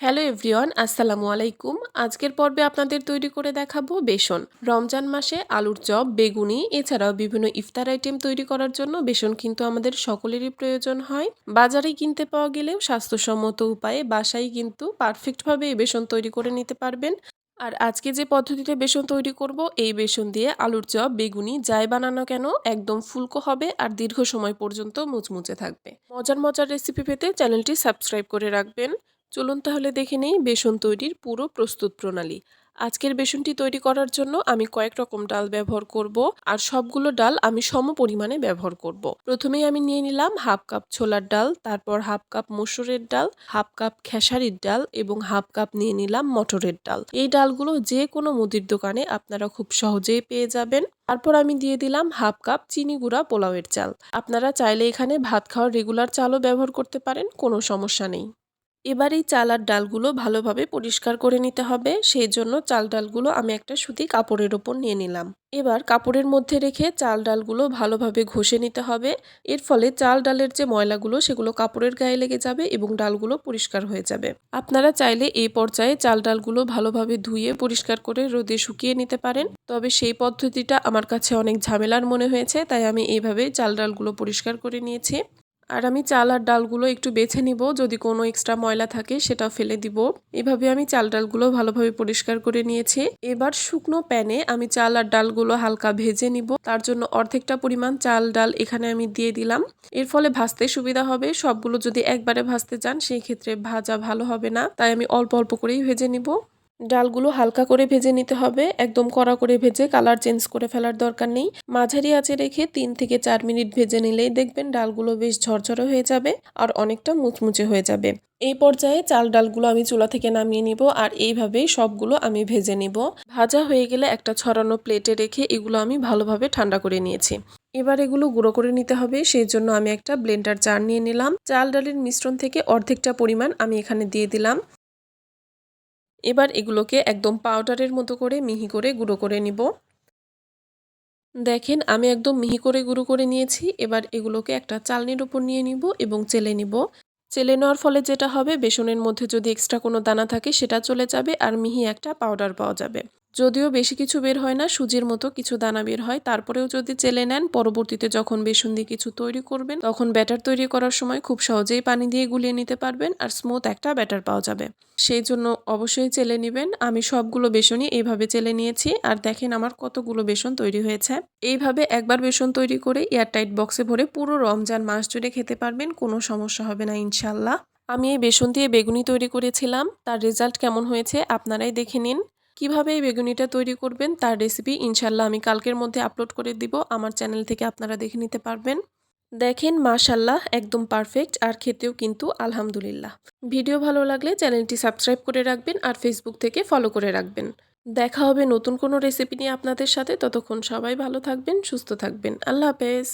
Hello everyone, আসসালামু আলাইকুম। আজকের পর্বে আপনাদের তৈরি করে দেখাবো বেসন। রমজান মাসে আলুর চপ, বেগুনি, এছাড়াও বিভিন্ন ইফতার আইটেম তৈরি করার জন্য বেসন কিন্তু আমাদের সকলেরই প্রয়োজন হয়। বাজারে কিনতে পাওয়া গেলেও স্বাস্থ্যসম্মত উপায়ে বাসায় কিন্তু পারফেক্টভাবে এই বেসন তৈরি করে নিতে পারবেন। আর আজকে যে পদ্ধতিতে বেসন তৈরি করব, এই বেসন দিয়ে আলুর চপ, বেগুনি, যাই বানানো কেন, একদম ফুলকো হবে আর দীর্ঘ সময় পর্যন্ত মুচমুচে থাকবে। মজার মজার রেসিপি পেতে চ্যানেলটি সাবস্ক্রাইব করে রাখবেন। চলুন তাহলে দেখে নেই বেসন তৈরির পুরো প্রস্তুত প্রণালী। আজকের বেসনটি তৈরি করার জন্য আমি কয়েক রকম ডাল ব্যবহার করব আর সবগুলো ডাল আমি সম পরিমাণে ব্যবহার করব। প্রথমেই আমি নিয়ে নিলাম হাফ কাপ ছোলার ডাল, তারপর হাফ কাপ মসুরের ডাল, হাফ কাপ খেসারির ডাল এবং হাফ কাপ নিয়ে নিলাম মটরের ডাল। এই ডালগুলো যে কোনো মুদির দোকানে আপনারা খুব সহজেই পেয়ে যাবেন। তারপর আমি দিয়ে দিলাম হাফ কাপ চিনি গুঁড়া পোলাওয়ের চাল। আপনারা চাইলে এখানে ভাত খাওয়ার রেগুলার চালও ব্যবহার করতে পারেন, কোনো সমস্যা নেই। এবার এই চাল আর ডালগুলো ভালোভাবে পরিষ্কার করে নিতে হবে। সেই জন্য চাল ডালগুলো আমি একটা সুতি কাপড়ের ওপর নিয়ে নিলাম। এবার কাপড়ের মধ্যে রেখে চাল ডালগুলো ভালোভাবে ঘষে নিতে হবে। এর ফলে চাল ডালের যে ময়লাগুলো, সেগুলো কাপড়ের গায়ে লেগে যাবে এবং ডালগুলো পরিষ্কার হয়ে যাবে। আপনারা চাইলে এই পর্যায়ে চাল ডালগুলো ভালোভাবে ধুয়ে পরিষ্কার করে রোদে শুকিয়ে নিতে পারেন। তবে সেই পদ্ধতিটা আমার কাছে অনেক ঝামেলার মনে হয়েছে, তাই আমি এইভাবে চাল ডালগুলো পরিষ্কার করে নিয়েছি। আর আমি চাল আর ডালগুলো একটু বেছে নিব, যদি কোনো এক্সট্রা ময়লা থাকে সেটা ফেলে দিব। এভাবে আমি চাল ডালগুলো ভালোভাবে পরিষ্কার করে নিয়েছি। এবার শুকনো প্যানে আমি চাল আর ডালগুলো হালকা ভেজে নিব। তার জন্য অর্ধেকটা পরিমাণ চাল ডাল এখানে আমি দিয়ে দিলাম। এর ফলে ভাজতে সুবিধা হবে। সবগুলো যদি একবারে ভাজতে চান সেই ক্ষেত্রে ভাজা ভালো হবে না। তাই আমি অল্প অল্প করেই ভেজে নিব। ডালগুলো হালকা করে ভেজে নিতে হবে। একদম কড়া করে ভেজে কালার চেঞ্জ করে ফেলার দরকার নেই। মাঝারি আঁচে রেখে তিন থেকে চার মিনিট ভেজে নিলেই দেখবেন ডালগুলো বেশ ঝরঝরে হয়ে যাবে আর অনেকটা মুচমুচে হয়ে যাবে। এই পর্যায়ে চাল ডালগুলো আমি চুলা থেকে নামিয়ে নিব আর এইভাবেই সবগুলো আমি ভেজে নিব। ভাজা হয়ে গেলে একটা ছড়ানো প্লেটে রেখে এগুলো আমি ভালোভাবে ঠান্ডা করে নিয়েছি। এবার এগুলো গুঁড়ো করে নিতে হবে সেই জন্য আমি একটা ব্লেন্ডার চার নিয়ে নিলাম। চাল ডালের মিশ্রণ থেকে অর্ধেকটা পরিমাণ আমি এখানে দিয়ে দিলাম। এবার এগুলোকে একদম পাউডারের মতো করে মিহি করে গুঁড়ো করে নিব। দেখেন, আমি একদম মিহি করে গুঁড়ো করে নিয়েছি। এবার এগুলোকে একটা চালনির উপর নিয়ে নিব এবং চেলে নিব। চেলে নেওয়ার ফলে যেটা হবে, বেসনের মধ্যে যদি এক্সট্রা কোনো দানা থাকে, সেটা চলে যাবে আর মিহি একটা পাউডার পাওয়া যাবে। যদিও বেশি কিছু বের হয় না, সুজির মতো কিছু দানা বের হয়। তারপরেও যদি চেলে নেন, পরবর্তীতে যখন বেসন দিয়ে কিছু তৈরি করবেন, তখন ব্যাটার তৈরি করার সময় খুব সহজেই পানি দিয়ে গুলিয়ে নিতে পারবেন আর স্মুথ একটা ব্যাটার পাওয়া যাবে। সেই জন্য অবশ্যই চেলে নেবেন। আমি সবগুলো বেসনই এইভাবে চেলে নিয়েছি আর দেখেন আমার কতগুলো বেসন তৈরি হয়েছে। এইভাবে একবার বেসন তৈরি করে এয়ারটাইট বক্সে ভরে পুরো রমজান মাস জুড়ে খেতে পারবেন, কোনো সমস্যা হবে না ইনশাল্লাহ আমি এই বেসন দিয়ে বেগুনি তৈরি করেছিলাম। তার রেজাল্ট কেমন হয়েছে আপনারাই দেখে নিন। কীভাবে এই বেগুনিটা তৈরি করবেন তার রেসিপি ইনশাল্লাহ আমি কালকের মধ্যে আপলোড করে দিব। আমার চ্যানেল থেকে আপনারা দেখে নিতে পারবেন। দেখেন মাশাল্লাহ একদম পারফেক্ট আর খেতেও কিন্তু আলহামদুলিল্লাহ। ভিডিও ভালো লাগলে চ্যানেলটি সাবস্ক্রাইব করে রাখবেন আর ফেসবুক থেকে ফলো করে রাখবেন। দেখা হবে নতুন কোনো রেসিপি নিয়ে আপনাদের সাথে। ততক্ষণ সবাই ভালো থাকবেন, সুস্থ থাকবেন। আল্লাহ হাফেজ।